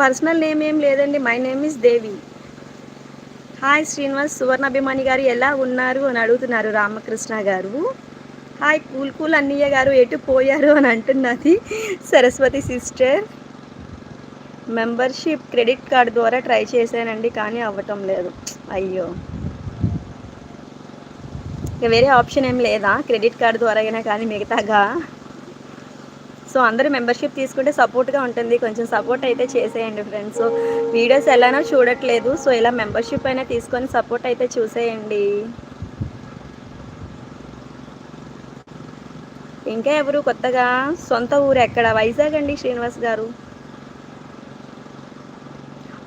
Personal name ఏం లేదండి. My name is Devi. Hi Srinivas Suvarnabhimani garu ఎలా ఉన్నారు అని అడుగుతున్నారు రామకృష్ణ గారు. హాయ్ కూల్ కూల్ అన్నయ్య గారు ఎటు పోయారు అని అంటున్నది Saraswati sister. Membership credit card ద్వారా ట్రై చేశానండి కానీ అవ్వటం లేదు. అయ్యో. ఇక వేరే ఆప్షన్ ఏం లేదా? క్రెడిట్ కార్డు ద్వారా అయినా కానీ మిగతాగా? సో అందరూ మెంబర్షిప్ తీసుకుంటే సపోర్ట్గా ఉంటుంది. కొంచెం సపోర్ట్ అయితే చేసేయండి ఫ్రెండ్స్. సో వీడియోస్ ఎలానో చూడట్లేదు. సో ఇలా మెంబర్షిప్ అయినా తీసుకొని సపోర్ట్ అయితే చూసేయండి. ఇంకా ఎవరు కొత్తగా? సొంత ఊరు ఎక్కడ? వైజాగ్ అండి శ్రీనివాస్ గారు.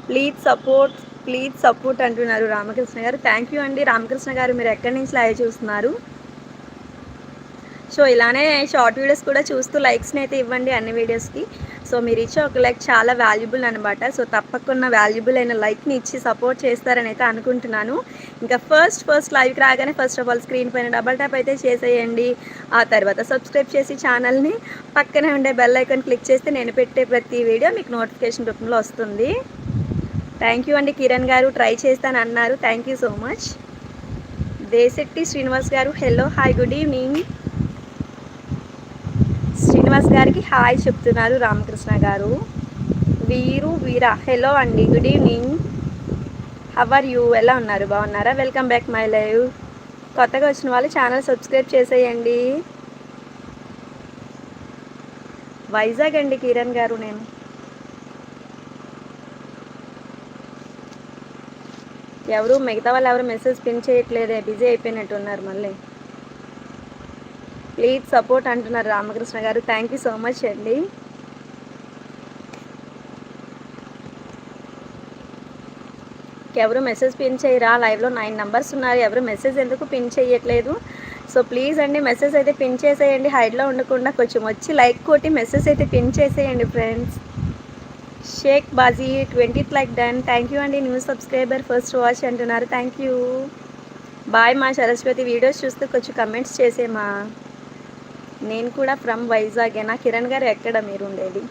ప్లీజ్ సపోర్ట్ ప్లీజ్ సపోర్ట్ అంటున్నారు రామకృష్ణ గారు. థ్యాంక్ యూ అండి రామకృష్ణ గారు. మీరు ఎక్కడి నుంచి లైవ్ చూస్తున్నారు? సో ఇలానే షార్ట్ వీడియోస్ కూడా చూస్తూ లైక్స్ని అయితే ఇవ్వండి అన్ని వీడియోస్కి. సో మీరు ఇచ్చే ఒక లైక్ చాలా వాల్యుబుల్ అనమాట సో తప్పకుండా వాల్యుబుల్ అయిన లైక్ని ఇచ్చి సపోర్ట్ చేస్తారని అయితే అనుకుంటున్నాను. ఇంకా ఫస్ట్ ఫస్ట్ లైవ్కి రాగానే ఫస్ట్ ఆఫ్ ఆల్ స్క్రీన్ పైన డబల్ ట్యాప్ అయితే చేసేయండి. ఆ తర్వాత సబ్స్క్రైబ్ చేసి ఛానల్ని పక్కనే ఉండే బెల్ ఐకాన్ క్లిక్ చేస్తే నేను పెట్టే ప్రతి వీడియో మీకు నోటిఫికేషన్ రూపంలో వస్తుంది. థ్యాంక్ యూ అండి కిరణ్ గారు ట్రై చేస్తాను అన్నారు. Thank you so much. Desetti Srinivas garu hello hi good evening. Srinivas గారికి హాయ్ చెప్తున్నారు రామకృష్ణ గారు. వీరు వీరా. హలో అండి good evening how are you ఉన్నారు? బాగున్నారా? వెల్కమ్ బ్యాక్ మై లైవ్ కొత్తగా వచ్చిన వాళ్ళు ఛానల్ సబ్స్క్రైబ్ చేసేయండి. వైజాగ్ అండి కిరణ్ గారు నేను. ఎవరు మిగతా వాళ్ళు ఎవరు మెసేజ్ పిన్ చేయట్లేదే బిజీ అయిపోయినట్టు ఉన్నారు మళ్ళీ. ప్లీజ్ సపోర్ట్ అంటున్నారు రామకృష్ణ గారు. థ్యాంక్ యూ సో మచ్ అండి. ఎవరు మెసేజ్ పిన్ చేయరా? లైవ్లో నైన్ నెంబర్స్ ఉన్నారు. ఎవరు మెసేజ్ ఎందుకు పిన్ చేయట్లేదు? సో ప్లీజ్ అండి మెసేజ్ అయితే పిన్ చేసేయండి. హైడ్లో ఉండకుండా కొంచెం వచ్చి లైక్ కొట్టి మెసేజ్ అయితే పిన్ చేసేయండి friends Sheikh Baji twentieth like done thank you అండి న్యూ సబ్స్క్రైబర్ ఫస్ట్ వాచ్ అంటున్నారు. థ్యాంక్ యూ బాయ్ మా సరస్వతి వీడియోస్ చూస్తూ కొంచెం కమెంట్స్ చేసేమా నేను కూడా ఫ్రమ్ వైజాగేనా కిరణ్ గారు ఎక్కడ మీరు ఉండేది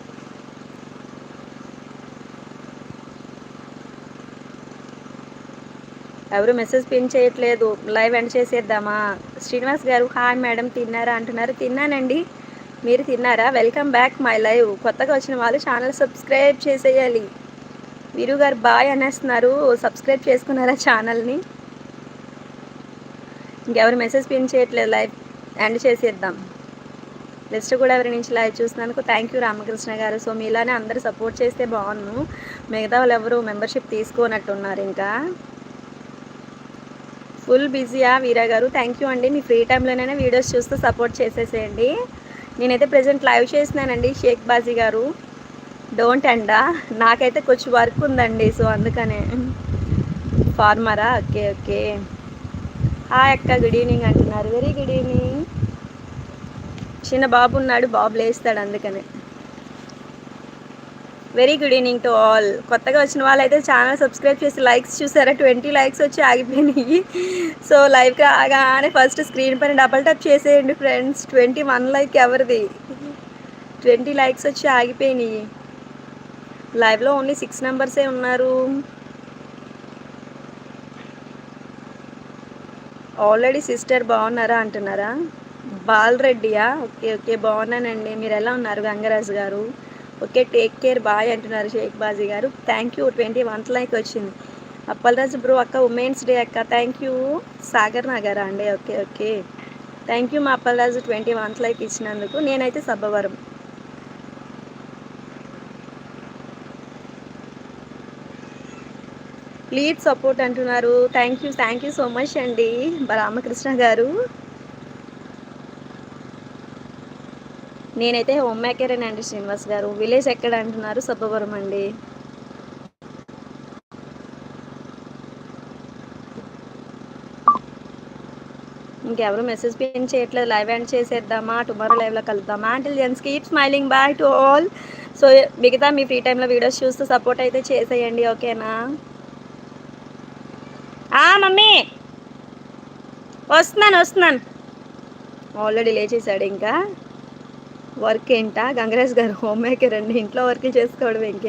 ఎవరు మెసేజ్ పిన్ చేయట్లేదు. లైవ్ ఎండ్ చేసేద్దామా? శ్రీనివాస్ గారు హాయ్ మేడం తిన్నారా? అంటున్నారు. తిన్నానండి. మీరు తిన్నారా? Welcome back my live. కొత్తగా వచ్చిన వాళ్ళు ఛానల్ సబ్స్క్రైబ్ చేసేయాలి. వీరు గారు బాయ్ అనేస్తున్నారు. సబ్స్క్రైబ్ చేసుకున్నారా ఛానల్ని? ఇంకెవరు మెసేజ్ పిన్ చేయట్లేదు. లైవ్ ఎండ్ చేసేద్దాం. నెక్స్ట్ కూడా ఎవరి నుంచి లైవ్ చూసినందుకు థ్యాంక్ యూ రామకృష్ణ గారు. సో మీలానే అందరూ సపోర్ట్ చేస్తే బాగున్ను. మిగతా వాళ్ళు ఎవరు మెంబర్షిప్ తీసుకోనట్టున్నారు ఇంకా. ఫుల్ బిజీయా వీరా గారు. థ్యాంక్ యూ అండి. మీ ఫ్రీ టైంలోనైనా వీడియోస్ చూస్తూ సపోర్ట్ చేసేసేయండి. నేనైతే ప్రజెంట్ లైవ్ చేసినానండి షేక్ బాజీ గారు. డోంట్ అండా నాకైతే కొంచెం వర్క్ ఉందండి. సో అందుకనే. ఫార్మరా ఓకే ఓకే హాయ్ అక్క గుడ్ ఈవినింగ్ అంటున్నారు. వెరీ గుడ్ ఈవినింగ్ చిన్న బాబు ఉన్నాడు బాబు లేస్తాడు అందుకనే. Very good evening to all కొత్తగా వచ్చిన వాళ్ళైతే ఛానల్ సబ్స్క్రైబ్ చేసి లైక్స్ చూసారా? ట్వంటీ లైక్స్ వచ్చి ఆగిపోయినాయి. సో లైవ్కి ఆగానే ఫస్ట్ స్క్రీన్ పైన డబల్ టప్ చేసేయండి ఫ్రెండ్స్ ట్వంటీ వన్ లైక్ ఎవరిది? ట్వంటీ లైక్స్ వచ్చి ఆగిపోయినాయి. లైవ్లో ఓన్లీ సిక్స్ నెంబర్సే ఉన్నారు. ఆల్రెడీ సిస్టర్ బాగున్నారా అంటున్నారా? బాలరెడ్డియా? ఓకే ఓకే బాగున్నానండి. మీరు ఎలా ఉన్నారు గంగరాజు గారు? ఓకే టేక్ కేర్ బాయ్ అంటున్నారు Sheikh Baji garu. Thank you twenty one like వచ్చింది. అప్పలరాజు బ్రో అక్క ఉమెన్స్ డే అక్క. Thank you. సాగర్ నగరా అండి? Okay okay. థ్యాంక్ యూ మా అప్పలరాజు ట్వంటీ వన్ లైక్ ఇచ్చినందుకు. నేనైతే సబ్బవరం. ప్లీజ్ సపోర్ట్ అంటున్నారు. Thank you thank you so much అండి. రామకృష్ణ గారు. నేనైతే హోమ్ అండి శ్రీనివాస్ గారు. విలేజ్ ఎక్కడ అంటున్నారు? సబ్బవరం అండి. ఇంకెవరు మెసేజ్ పిన్ చేయట్లేదు. లైవ్ ఎండ్ చేసేద్దామా? టుమారో లైవ్లో కలుద్దామా? అంటే gems keep smiling bye to all so మిగతా మీ ఫ్రీ టైంలో వీడియోస్ చూస్తూ సపోర్ట్ అయితే చేసేయండి. ఓకేనా? మమ్మీ! వస్తున్నాను వస్తున్నాను. ఆల్రెడీ లేచేసాడు ఇంకా. వర్క్ ఏంటా? గంగరాజ్ గారు హోమ్ మేకర్ అండి ఇంట్లో వర్క్ చేసుకోవడం ఇంకే